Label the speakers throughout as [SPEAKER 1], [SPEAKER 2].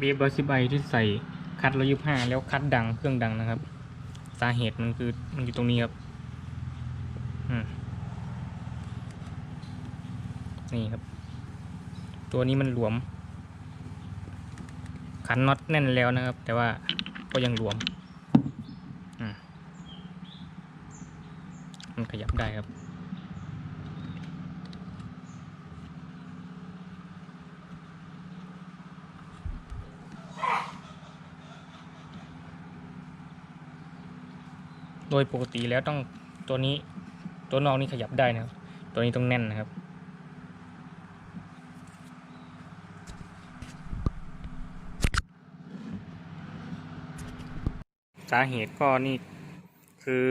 [SPEAKER 1] เรียบร้อยสิบไอที่ใส่คัดร้อยยี่ห้าแล้วคัดดังเครื่องดังนะครับ สาเหตุมันคือมันอยู่ตรงนี้ครับนี่ครับ ตัวนี้มันหลวม ขันน็อตแน่นแล้วนะครับ แต่ว่าก็ยังหลวมมันขยับได้ครับ โดยปกติแล้วต้องตัวนี้ตัวนอกนี่ขยับได้นะครับ ตัวนี้ต้องแน่นนะครับ สาเหตุก็นี่คือ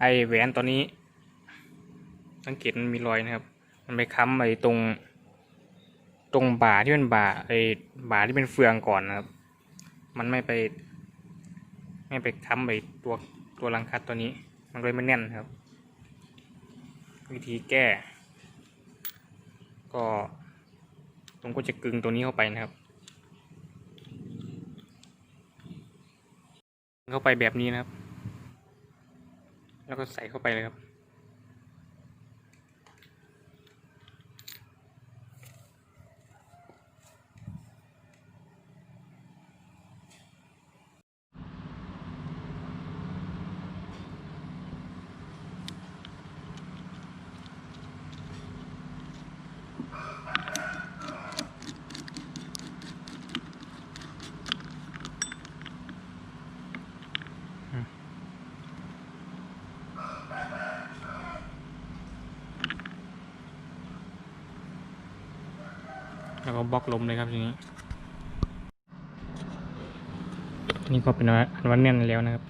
[SPEAKER 1] ไอแหวนตัวนี้ สังเกตมันมีรอยนะครับ มันไปค้ำไอตรง ตรงบ่าที่เป็นบ่าไอบ่าที่เป็นเฟืองก่อนนะครับ มันไม่ไป ไม่ไปค้ำไปตัวตัวรังคัดตัวนี้ มันเลยไม่แน่นครับ วิธีแก้ ก็ผมก็จะกึงตัวนี้เข้าไปนะครับ เข้าไปแบบนี้นะครับ แล้วก็ใส่เข้าไปเลยครับ แล้วก็บล็อกลมเลยครับทีนี้ นี่ก็เป็นอันวันแน่นแล้วนะครับ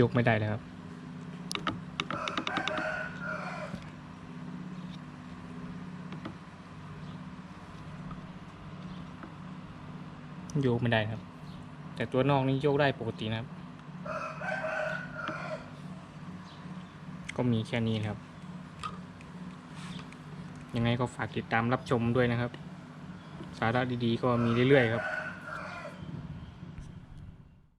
[SPEAKER 1] ยกไม่ได้แล้วครับโยกไม่ได้ครับ แต่ตัวนอกนี่โยกได้ปกตินะครับ ก็มีแค่นี้ครับ ยังไงก็ฝากติดตามรับชมด้วยนะครับ สาระดีๆ ก็มีเรื่อยๆครับ